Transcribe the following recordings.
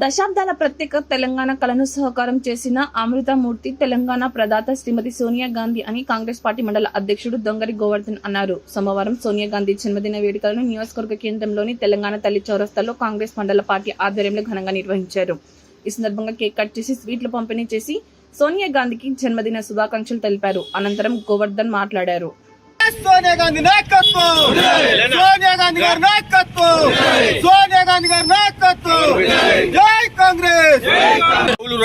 దశాబ్దాల ప్రత్యేక తెలంగాణ కళను సహకారం చేసిన అమృతమూర్తి తెలంగాణ ప్రదాత శ్రీమతి సోనియా గాంధీ అని కాంగ్రెస్ పార్టీ మండల అధ్యక్షుడు దొంగరి గోవర్ధన్ అన్నారు. సోమవారం సోనియా గాంధీ జన్మదిన వేడుకలను నియోజకవర్గ కేంద్రంలోని తెలంగాణ తల్లి చౌరస్తాలో కాంగ్రెస్ మండల పార్టీ ఆధ్వర్యంలో ఘనంగా నిర్వహించారు. ఈ సందర్భంగా కేక్ కట్ చేసి స్వీట్లు పంపిణీ చేసి సోనియా గాంధీకి జన్మదిన శుభాకాంక్షలు తెలిపారు. అనంతరం గోవర్ధన్ మాట్లాడారు. సోనియా గాంధీ నాయకత్వం! సోనియా గాంధీ గారి నాయకత్వం! సోనియా గాంధీ గారి నాయకత్వం!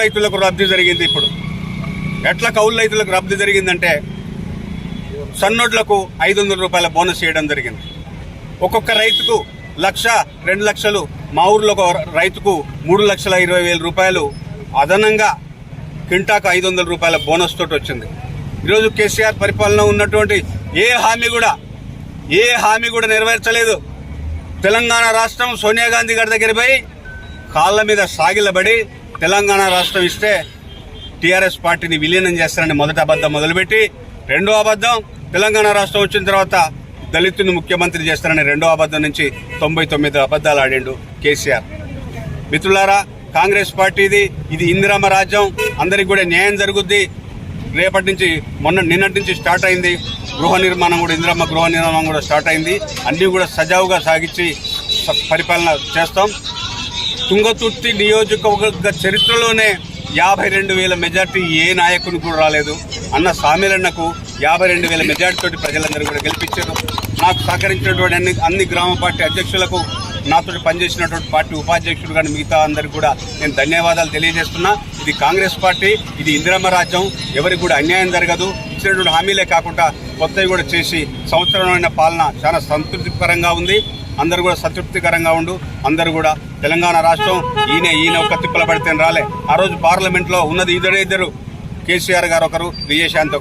రైతులకు రద్దు జరిగింది ఇప్పుడు. ఎట్లా కౌలు రైతులకు రద్దు జరిగిందంటే సన్నోడ్లకు ఐదు వందల రూపాయల బోనస్ చేయడం జరిగింది. ఒక్కొక్క రైతుకు లక్ష రెండు లక్షలు మా ఊర్లో ఒక రైతుకు మూడు లక్షల ఇరవై వేల రూపాయలు అదనంగా కింటాకు ఐదు వందల రూపాయల బోనస్ తోటి వచ్చింది. ఈరోజు కేసీఆర్ పరిపాలన ఉన్నటువంటి ఏ హామీ కూడా ఏ హామీ కూడా నెరవేర్చలేదు. తెలంగాణ రాష్ట్రం సోనియా గాంధీ గారి దగ్గర పోయి కాళ్ళ మీద సాగిలబడి తెలంగాణ రాష్ట్రం ఇస్తే టీఆర్ఎస్ పార్టీని విలీనం చేస్తారని మొదటి అబద్ధం మొదలుపెట్టి రెండో అబద్ధం తెలంగాణ రాష్ట్రం వచ్చిన తర్వాత దళితుని ముఖ్యమంత్రి చేస్తారని రెండో అబద్ధం నుంచి తొంభై తొమ్మిది అబద్ధాలు ఆడిండు కేసీఆర్. మిత్రులారా కాంగ్రెస్ పార్టీది ఇది ఇందిరామ రాజ్యం. అందరికి కూడా న్యాయం జరుగుద్ది. రేపటి నుంచి మొన్న నిన్నటి నుంచి స్టార్ట్ అయింది. గృహ నిర్మాణం కూడా ఇందిరమ్మ గృహ నిర్మాణం కూడా స్టార్ట్ అయింది. అన్నీ కూడా సజావుగా సాగించి పరిపాలన చేస్తాం. తుంగతుర్తి నియోజకవర్గ చరిత్రలోనే యాభై రెండు వేల మెజార్టీ ఏ నాయకుని కూడా రాలేదు. అన్న సామిలన్నకు యాభై రెండు వేల మెజార్టీ తోటి ప్రజలందరూ కూడా గెలిపించారు. నాకు సహకరించినటువంటి అన్ని అన్ని గ్రామ పార్టీ అధ్యక్షులకు నాతో పనిచేసినటువంటి పార్టీ ఉపాధ్యక్షుడు కానీ మిగతా అందరికి కూడా నేను ధన్యవాదాలు తెలియజేస్తున్నా. ఇది కాంగ్రెస్ పార్టీ ఇది ఇందిరమ్మ రాజ్యం. ఎవరికి కూడా అన్యాయం జరగదు. ఇచ్చినటువంటి హామీలే కాకుండా కొత్తవి కూడా చేసి సంవత్సరమైన పాలన చాలా సంతృప్తికరంగా ఉంది. అందరూ కూడా సంతృప్తికరంగా ఉండు. అందరూ కూడా తెలంగాణ రాష్ట్రం ఈయన ఈయన ఒక తిప్పల పడితే రాలే. ఆ రోజు పార్లమెంట్లో ఉన్నది ఇద్దరే ఇద్దరు. కేసీఆర్ గారు ఒకరు విజయశాంత్